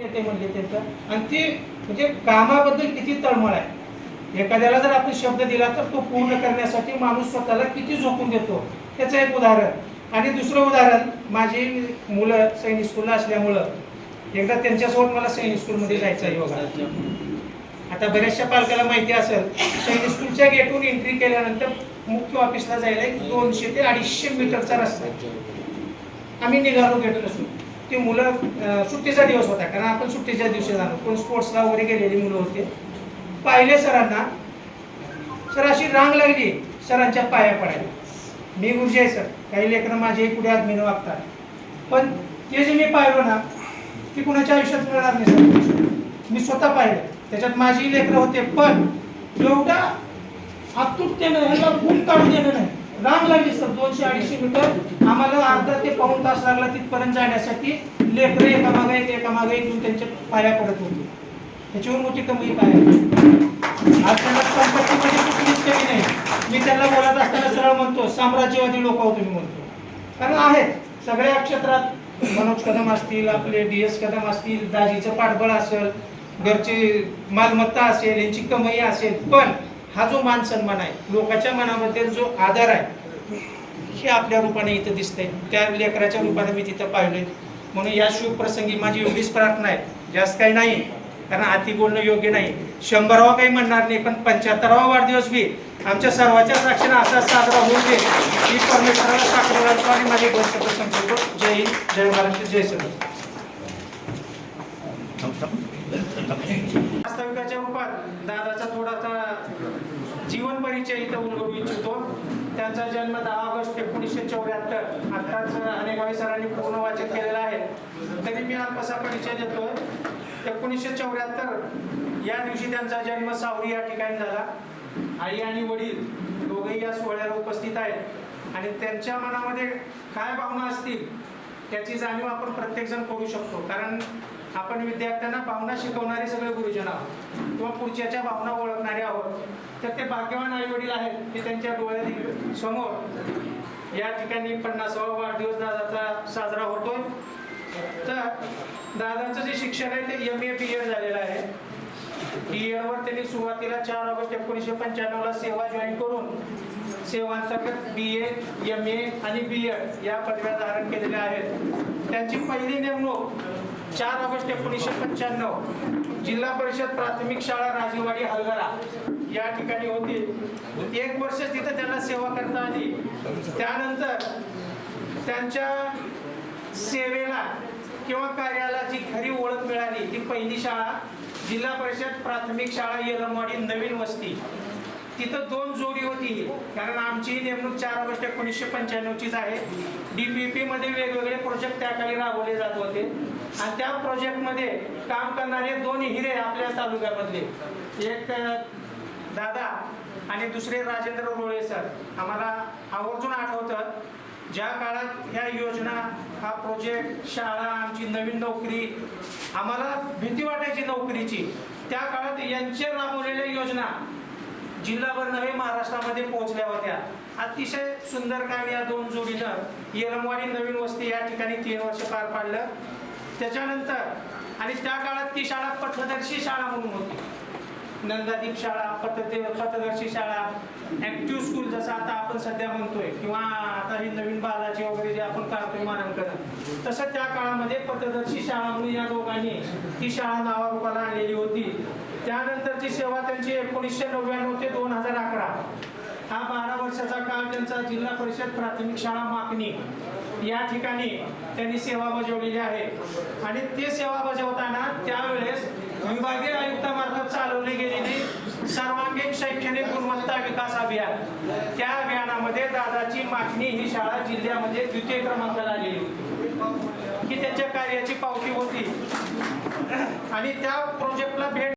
नेते म्हणले त्यांचं आणि ती म्हणजे कामाबद्दल किती तळमळ आहे. एखाद्याला जर आपण शब्द दिला तर तो पूर्ण करण्यासाठी माणूस स्वतःला किती झोकून देतो त्याचं एक उदाहरण. आणि दुसरं उदाहरण माझी मुलं सैनिक स्कूलला असल्यामुळं एकदा त्यांच्यासोबत मला सैनिक स्कूलमध्ये जायचं आहे योगा आता बऱ्याचशा पालकाला माहिती असेल सैनिक स्कूलच्या गेटून एंट्री केल्यानंतर मुख्य ऑफिसला जायला एक दोनशे ते अडीचशे मीटरचा रस्ता आहे. आम्ही निघालो गेटला सुरू ती मुलं सुट्टीचा दिवस होता कारण आपण सुट्टीच्या दिवशी जाणार कोण स्पोर्ट्सला वगैरे गेलेली मुलं होते. पाहिले सरांना सर अशी रांग लागली सरांच्या पाया पडायला. मी गुरुजी आहे सर. काही लेकरं माझे पुढे आदमीनं वागतात. पण ते जे मी पाहिलो ना ती कुणाच्या आयुष्यात मिळणार नाही सर. मी स्वतः पाहिलं. त्याच्यात माझी लेकरं होते पण एवढा आतुरतेनं ह्याला गुण काढून देणं नाही. लांब लागली सर दोनशे अडीचशे मीटर. आम्हाला अर्धा ते पाऊण तास लागला तिथपर्यंत जाण्यासाठी. लेकरं एकामागे एक एकामागे एक येऊन त्यांच्या पाया पडत होते. त्याच्यावर मोठी कमी काय आहे? आज त्यांना संपत्तीमध्ये म्हणजे कुठलीच कमी नाही. मी त्यांना बोलत असताना सरळ म्हणतो साम्राज्यवादी लोक आहोत तुम्ही म्हणतो. कारण आहेत. सगळ्या क्षेत्रात मनोज कदम असतील आपले डी एस कदम असतील दाजीचं पाठबळ असेल घरची मालमत्ता असेल यांची कमाई असेल. पण हा जो मान सन्मान आहे लोकांच्या मनामध्ये जो आदर आहे हे आपल्या रूपाने इथं दिसतंय. त्या लेकराच्या रूपाने मी तिथं पाहिले म्हणून या शुभप्रसंगी माझी एवढीच प्रार्थना आहे. जास्त काही नाही कारण अति बोलणं योग्य नाही. शंभरावा काही म्हणणार नाही पण पंच्याहत्तरावा वाढदिवस बी आमच्या सर्वांच्या साक्षीनं असा साजरा होऊन दे. ही परमेश्वराला साखर घालतो आणि माझे गोष्ट संपवतो. जय हिंद जय महाराष्ट्र जय सर जीवन परिचय इथं उलगडू इच्छितो. त्यांचा जन्म दहा ऑगस्ट एकोणीसशे चौऱ्याहत्तर. आत्ताच अनेक सरांनी पूर्ण वाचन केलेलं आहे. तरी मी अल्पसा परिचय देतोय? एकोणीसशे चौऱ्याहत्तर. या दिवशी त्यांचा जन्म सावरी या ठिकाणी झाला. आई आणि वडील दोघेही या सोहळ्याला उपस्थित आहेत. आणि त्यांच्या मनामध्ये काय भावना असतील? त्याची जाणीव आपण प्रत्येकजण करू शकतो. कारण आपण विद्यार्थ्यांना भावना शिकवणारे सगळे गुरुजन आहोत. किंवा पुढच्याच्या भावना ओळखणारे आहोत. तर ते भाग्यवान आई वडील आहेत की त्यांच्या डोळ्यातील समोर या ठिकाणी पन्नासावा वाढदिवस दादाचा साजरा होतोय. तर दादाचं जे शिक्षण आहे ते एम ए बी एड झालेलं आहे. बी एडवर त्यांनी सुरुवातीला चार ऑगस्ट एकोणीसशे पंच्याण्णवला सेवा जॉईन करून सेवांतर्गत बी ए एम ए आणि बी एड या पदव्या धारण केलेल्या आहेत. त्यांची पहिली नेमणूक चार ऑगस्ट एकोणीसशे पंच्याण्णव जिल्हा परिषद प्राथमिक शाळा राजीवाडी हलगरा या ठिकाणी होती. एक वर्ष तिथं त्यांना सेवा करता आली. त्यानंतर त्यांच्या सेवेला किंवा कार्याला जी खरी ओळख मिळाली ती पहिली शाळा जिल्हा परिषद प्राथमिक शाळा येलमवाडी नवीन वस्ती. तिथं दोन जोडी होती. कारण आमची ही नेमणूक चार ऑगस्ट एकोणीसशे पंच्याण्णवचीच आहे. डी पी मध्ये वेगवेगळे प्रोजेक्ट त्या काळी राबवले जात होते. आणि त्या प्रोजेक्टमध्ये काम करणारे दोन हिरे आपल्या तालुक्यामधले. एक दादा आणि दुसरे राजेंद्र रोळे सर. आम्हाला आवर्जून आठवतं ज्या काळात ह्या योजना हा प्रोजेक्ट शाळा आमची नवीन नोकरी आम्हाला भीती वाटायची नोकरीची त्या काळात यांचे राबवलेल्या योजना जिल्हाभर नव्हे महाराष्ट्रामध्ये पोहोचल्या होत्या. अतिशय सुंदर काम या दोन जोडीनं येलमवाडी नवीन वस्ती या ठिकाणी तीन वर्ष पार पाडलं. त्याच्यानंतर आणि त्या काळात ती शाळा पथदर्शी शाळा म्हणून होती. नंदादीप शाळा पथदे पथदर्शी शाळा ऍक्टिव्ह स्कूल जसं आता आपण सध्या म्हणतोय किंवा आता ही नवीन बालाची वगैरे जे आपण काढतोय मानांकन तसं त्या काळामध्ये पथदर्शी शाळा म्हणून या दोघांनी ती शाळा नावारूपाला आणलेली होती. त्यानंतरची सेवा त्यांची एकोणीसशे नव्याण्णव ते दोन हजार अकरा. हा बारा वर्षाचा काळ त्यांचा जिल्हा परिषद प्राथमिक शाळा माकणी. या ठिकाणी त्यांनी सेवा बजावलेली आहे. आणि ते सेवा बजावताना त्यावेळेस विभागीय आयुक्तामार्फत चालवली गेलेली सर्वांगीण शैक्षणिक गुणवत्ता विकास अभियान. त्या अभियानामध्ये दादाची मागणी ही शाळा जिल्ह्यामध्ये द्वितीय क्रमांकाला आलेली होती. की त्याच्या कार्याची पावती होती. आणि त्या प्रोजेक्टला भेट